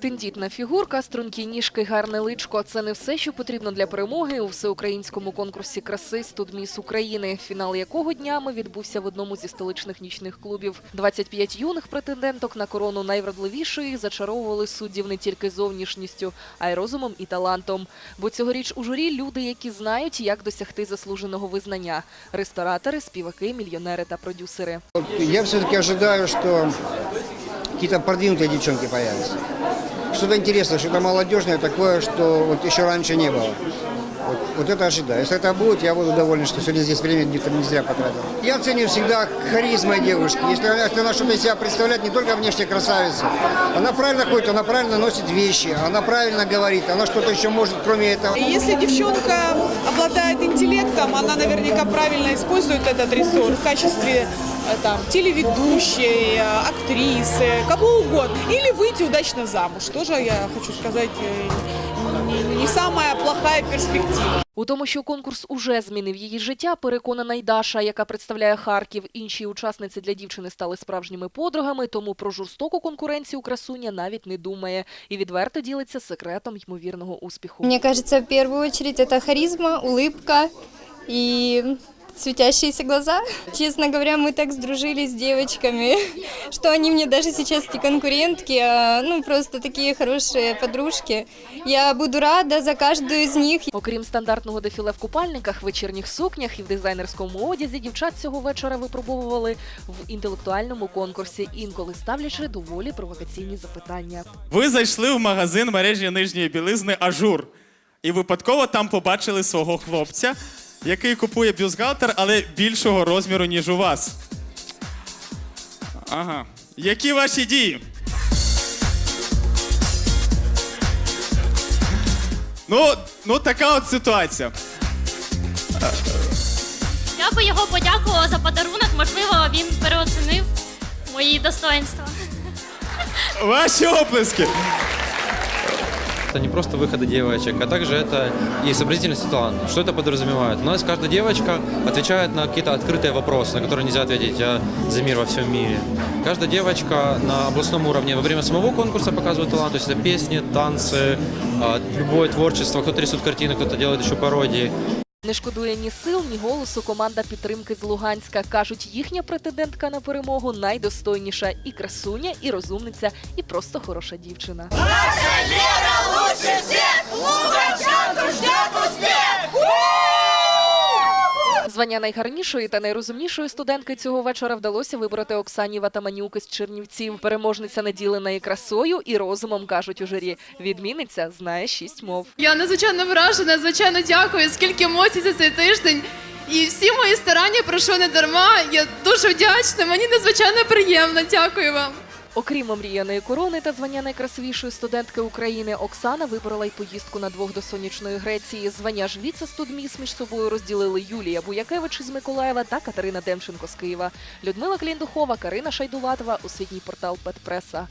Тендітна фігурка, стрункі ніжки, гарне личко – це не все, що потрібно для перемоги у всеукраїнському конкурсі краси «Студміс України», фінал якого днями відбувся в одному зі столичних нічних клубів. 25 юних претенденток на корону найвродливішої зачаровували суддів не тільки зовнішністю, а й розумом і талантом. Бо цьогоріч у журі люди, які знають, як досягти заслуженого визнання – ресторатори, співаки, мільйонери та продюсери. Я все-таки ожидаю, что какие-то продвинутые девчонки появятся. Что-то интересное, что-то молодежное, такое, что вот еще раньше не было. Вот, вот это ожидаю. Если это будет, я буду доволен, что сегодня здесь время где-то не зря потратил. Я ценю всегда харизмой девушки. Если, если она что-то из себя представляет, не только внешне красавица. Она правильно ходит, она правильно носит вещи, она правильно говорит, она что-то еще может, кроме этого. Если девчонка обладает интеллектом, она наверняка правильно использует этот ресурс в качестве э, там, телеведущей, э, актрисы, кого угодно. Или выйти удачно замуж. Тоже, я хочу сказать, э, не, не самая плохая перспектива. У тому, що конкурс уже змінив її життя, переконана й Даша, яка представляє Харків. Інші учасниці для дівчини стали справжніми подругами, тому про жорстоку конкуренцію красуня навіть не думає і відверто ділиться секретом ймовірного успіху. Мне кажется, в первую очередь это харизма, улыбка и светящиеся глаза. Честно говоря, мы так сдружились с девочками, что они мне даже сейчас не конкурентки, а ну просто такие хорошие подружки. Я буду рада за каждую из них. Окрім стандартного дефіле в купальниках, вечірніх сукнях і в дизайнерському одязі, дівчат цього вечора випробовували в інтелектуальному конкурсі, інколи ставлячи доволі провокаційні запитання. Ви зайшли в магазин мережі нижньої білизни Ажур і випадково там побачили свого хлопця, який купує бюстгальтер, але більшого розміру, ніж у вас. Ага. Які ваші дії? Ну, ну така от ситуація. Я би його подякувала за подарунок. Можливо, він переоцінив мої достоинства. Ваші оплески Это не просто выходы девочек, а также это и сообразительность и талант. Что это подразумевает? У нас каждая девочка отвечает на какие-то открытые вопросы, на которые нельзя ответить а, за мир во всем мире. Каждая девочка на областном уровне во время самого конкурса показывает талант, то есть это песни, танцы, а, любое творчество, кто-то рисует картины, кто-то делает еще пародии. Не шкодує ні сил, ні голосу команда підтримки з Луганська. Кажуть, їхня претендентка на перемогу найдостойніша і красуня, і розумниця, і просто хороша дівчина. Звання найгарнішої та найрозумнішої студентки цього вечора вдалося вибрати Оксані Ватаманюк із Чернівців. Переможниця наділена і красою, і розумом кажуть у журі. Відмінниця знає шість мов. Я надзвичайно вражена, звичайно дякую, скільки емоцій за цей тиждень. І всі мої старання пройшли не дарма. Я дуже вдячна. Мені надзвичайно приємно. Дякую вам. Окрім омріяної корони та звання найкрасивішої студентки України, Оксана вибрала й поїздку на двох до сонячної Греції. Звання ж віце-студміс між собою розділили Юлія Буякевич із Миколаєва та Катерина Демченко з Києва. Людмила Кліндухова, Карина Шайдулатова, освітній портал Петпреса.